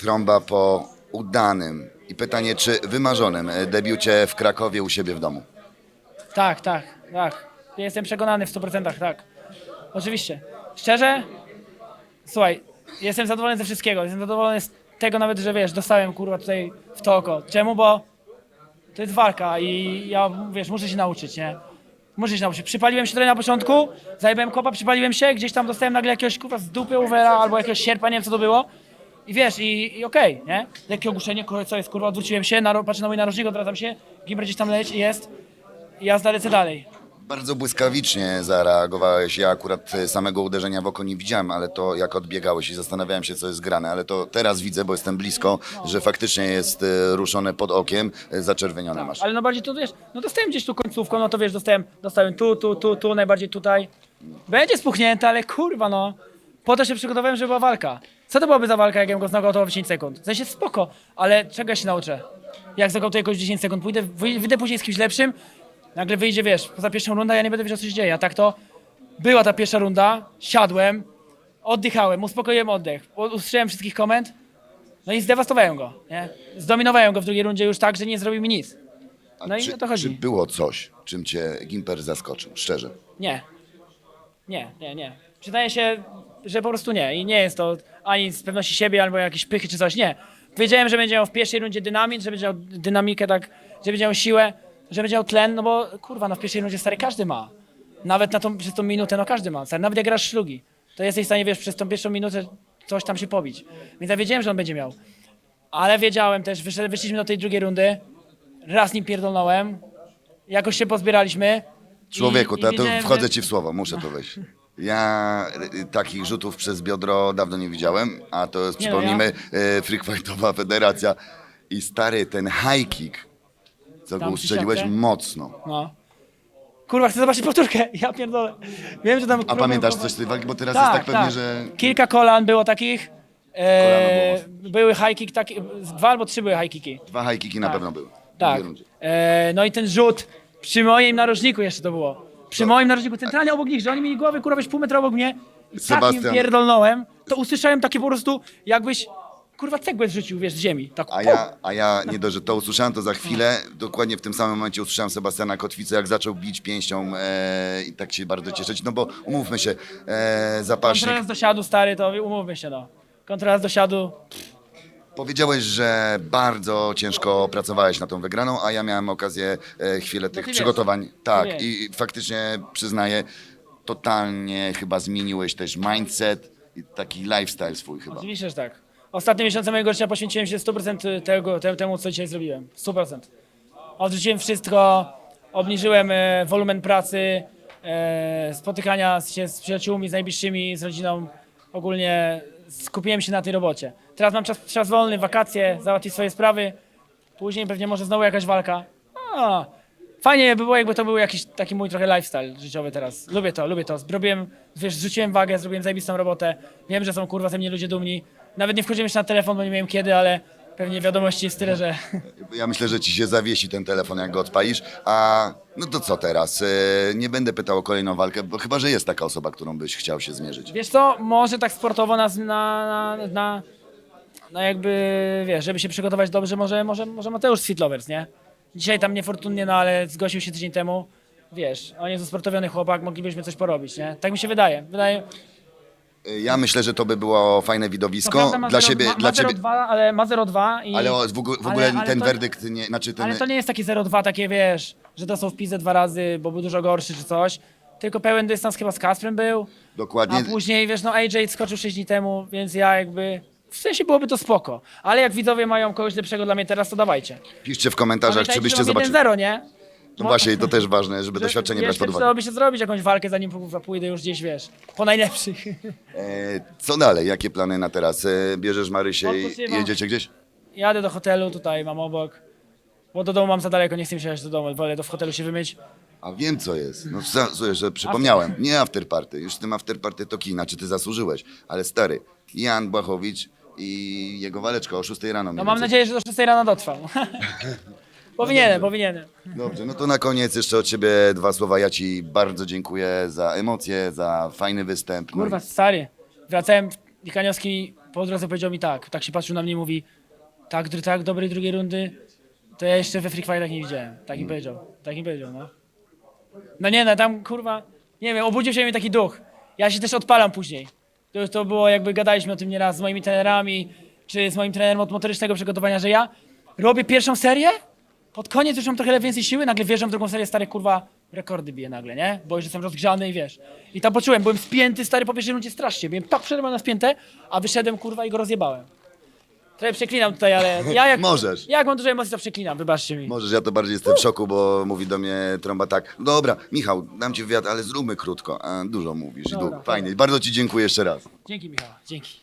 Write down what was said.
Trąba po udanym i pytanie, czy wymarzonym debiucie w Krakowie u siebie w domu. Tak, tak, tak. Jestem przekonany w 100%, tak. Oczywiście. Szczerze, słuchaj, jestem zadowolony ze wszystkiego. Jestem zadowolony z tego nawet, że wiesz, dostałem kurwa tutaj w to oko. Czemu? Bo to jest walka i ja, wiesz, muszę się nauczyć, nie? Muszę się nauczyć. Przypaliłem się trochę na początku, zajebałem kopa, przypaliłem się, gdzieś tam dostałem nagle jakiegoś kurwa z dupy Uvera albo jakiegoś sierpa, nie wiem co to było. I wiesz, i, i okej, nie? Lekkie ogłuszenie, kurwa, co jest, kurwa, odwróciłem się, naro- patrzę na mój narożnik, odwracam się, gimber gdzieś tam leci, jest i jazda lecę dalej. Bardzo błyskawicznie zareagowałeś. Ja akurat e, samego uderzenia w oko nie widziałem, ale to jak odbiegałeś i zastanawiałem się, co jest grane. Ale to teraz widzę, bo jestem blisko, że faktycznie jest e, ruszone pod okiem, e, zaczerwienione masz. Ale no bardziej tu wiesz, no dostałem gdzieś tu końcówką, no to wiesz, dostałem, dostałem tu, tu, tu, tu, najbardziej tutaj. Będzie spuchnięte, ale kurwa no. Po to się przygotowałem, żeby była walka. Co to byłaby za walka, jak ja bym go znokautował w 10 sekund? W sensie spoko, ale czego ja się nauczę? Jak znokautuję jakoś 10 sekund, pójdę, wyj- wyjdę później z kimś lepszym, nagle wyjdzie, wiesz, poza pierwszą rundę, ja nie będę wiedział, co się dzieje. A tak to była ta pierwsza runda, siadłem, oddychałem, uspokoiłem oddech, usłyszałem wszystkich komend, no i zdewastowałem go, nie? Zdominowałem go w drugiej rundzie już tak, że nie zrobił mi nic. A no i czy, o to chodzi. Czy było coś, czym cię Gimper zaskoczył? Szczerze. Nie. Nie, nie, nie. Przyznaję się, że po prostu nie. I nie jest to ani z pewności siebie, albo jakieś pychy czy coś. Nie. Wiedziałem, że będzie miał w pierwszej rundzie dynamit, że będzie miał dynamikę tak, że będzie miał siłę, że będzie miał tlen, no bo kurwa, no w pierwszej rundzie stary każdy ma. Nawet na tą, przez tą minutę, no każdy ma. Stary, nawet jak grasz szlugi, to jesteś w stanie, wiesz, przez tą pierwszą minutę coś tam się pobić. Więc ja wiedziałem, że on będzie miał. Ale wiedziałem też, wyszedł, wyszliśmy do tej drugiej rundy, raz nim pierdolnąłem, jakoś się pozbieraliśmy. Człowieku, to, to wiedziałem, wchodzę że- ci w słowo, muszę to wejść. Ja y, takich rzutów przez biodro dawno nie widziałem, a to jest, no, przypomnijmy, y, Freak Fightowa Federacja. I stary, ten high kick, co go Tam ustrzeliłeś przysiadkę? mocno. No. Kurwa, chcę zobaczyć powtórkę. Ja pierdolę. Wiem, że tam... A pamiętasz coś z tej walki? Bo teraz Tak, jest tak pewnie, tak. że... Kilka kolan było takich. E, Kolano były high kick, taki, dwa albo trzy były high kicki. Dwa high kicki na pewno były. w Tak. drugiej rundzie. E, no i ten rzut przy moim narożniku jeszcze to było. Przy moim narożniku, centralnie obok nich, że oni mieli głowy, kurwa, wiesz, pół metra obok mnie. I tak Sebastian. im pierdolnąłem, to usłyszałem takie po prostu, jakbyś, kurwa, cegłę zrzucił, wiesz, z ziemi. Tak, A ja, a ja nie dość, że to usłyszałem, to za chwilę, dokładnie w tym samym momencie usłyszałem Sebastiana Kotwicę, jak zaczął bić pięścią e, i tak się bardzo cieszyć, no bo umówmy się, e, zapaśnik, Kontrakt do siadu, stary, to umówmy się, no. Kontrakt do siadu, powiedziałeś, że bardzo ciężko pracowałeś na tą wygraną, a ja miałem okazję e, chwilę tych ty wiesz. przygotowań, tak, i faktycznie przyznaję, totalnie chyba zmieniłeś też mindset i taki lifestyle swój chyba. Oczywiście, że tak. Ostatnie miesiące mojego życia poświęciłem się 100% tego, te- temu, co dzisiaj zrobiłem. 100%. Odrzuciłem wszystko, obniżyłem e, wolumen pracy, e, spotykania się z przyjaciółmi, z najbliższymi, z rodziną. Ogólnie skupiłem się na tej robocie. Teraz mam czas, czas wolny, wakacje, załatwić swoje sprawy. Później pewnie może znowu jakaś walka. A, fajnie by było, jakby to był jakiś taki mój trochę lifestyle życiowy teraz. Lubię to, lubię to. Zrobiłem, wiesz, zrzuciłem wagę, zrobiłem zajebistą robotę. Wiem, że są kurwa ze mnie ludzie dumni. Nawet nie wchodziłem jeszcze na telefon, bo nie wiem kiedy, ale pewnie wiadomości jest tyle, że... Ja myślę, że ci się zawiesi ten telefon, jak go odpalisz. A no to co teraz? E, Nie będę pytał o kolejną walkę, bo chyba, że jest taka osoba, którą byś chciał się zmierzyć. Wiesz co, może tak sportowo na, na, na, na, na jakby, wiesz, żeby się przygotować dobrze, może, może, może Mateusz Lovers, nie? Dzisiaj tam niefortunnie, no ale zgłosił się tydzień temu. Wiesz, on jest usportowiony chłopak, moglibyśmy coś porobić, nie? Tak mi się wydaje. Wydaje, Ja myślę, że to by było fajne widowisko prawda ma dla zero- siebie. ma, dla ma ciebie. 0,2, ale ma 0,2 i... Ale o, w ogóle, w ale- ogóle ale ten to- werdykt, nie, znaczy ten. Ale to nie jest takie 0,2 takie, wiesz, że dostał w pizę dwa razy, bo był dużo gorszy czy coś. Tylko pełen dystans chyba z Kasprem był. Dokładnie. A później, wiesz, no AJ skoczył 6 dni temu, więc ja jakby... W sensie byłoby to spoko. Ale jak widzowie mają kogoś lepszego dla mnie teraz, to dawajcie. Piszcie w komentarzach, czy Pamiętajcie, byście że mam zobaczyli. 1-0, nie? No właśnie, i to też ważne, żeby doświadczenie brać pod uwagę. przydałoby się zrobić jakąś walkę, zanim pójdę już gdzieś, wiesz, po najlepszych. E, co dalej? Jakie plany na teraz? E, bierzesz Marysię i Odpoczywam. jedziecie gdzieś? Jadę do hotelu, tutaj mam obok. Bo do domu mam za daleko, nie chcę mi się jechać do domu, wolę do w hotelu się wymyć. A wiem co jest. No za- słuchaj, że przypomniałem. Nie afterparty. Już z tym afterparty to kina, czy ty zasłużyłeś. Ale stary, Jan Błachowicz i jego waleczka o 6 rano. No mam więcej. nadzieję, że do 6 rano dotrwam. powinienem, powinienem. Dobrze, no to na koniec jeszcze od ciebie dwa słowa. Ja ci bardzo dziękuję za emocje, za fajny występ. No Kurwa, stary. Wracałem i Kaniowski po drodze powiedział mi tak, tak się patrzył na mnie i mówi, tak, dr- tak dobrej drugiej rundy, to ja jeszcze we Free Fightach nie widziałem. Tak mi powiedział, tak mi powiedział, no. No nie, no tam kurwa, nie wiem, obudził się mi taki duch. Ja się też odpalam później. To, to było jakby, gadaliśmy o tym nieraz z moimi trenerami, czy z moim trenerem od motorycznego przygotowania, że ja robię pierwszą serię, pod koniec już mam trochę więcej siły, nagle wjeżdżam w drugą serię, stary kurwa, rekordy biję nagle, nie? Bo już jestem rozgrzany i wiesz. I tam poczułem, byłem spięty, stary, po pierwszej rundzie strasznie, byłem tak przerwany na spięte, a wyszedłem kurwa i go rozjebałem. Trochę przeklinam tutaj, ale ja jak... Możesz. Jak mam dużo emocji, to przeklinam, wybaczcie mi. Możesz, ja to bardziej jestem w szoku, bo mówi do mnie trąba tak, dobra, Michał, dam ci wywiad, ale zróbmy krótko. A dużo mówisz i Dobra, długo. Fajnie. Bardzo ci dziękuję jeszcze raz. Dzięki Michał, dzięki.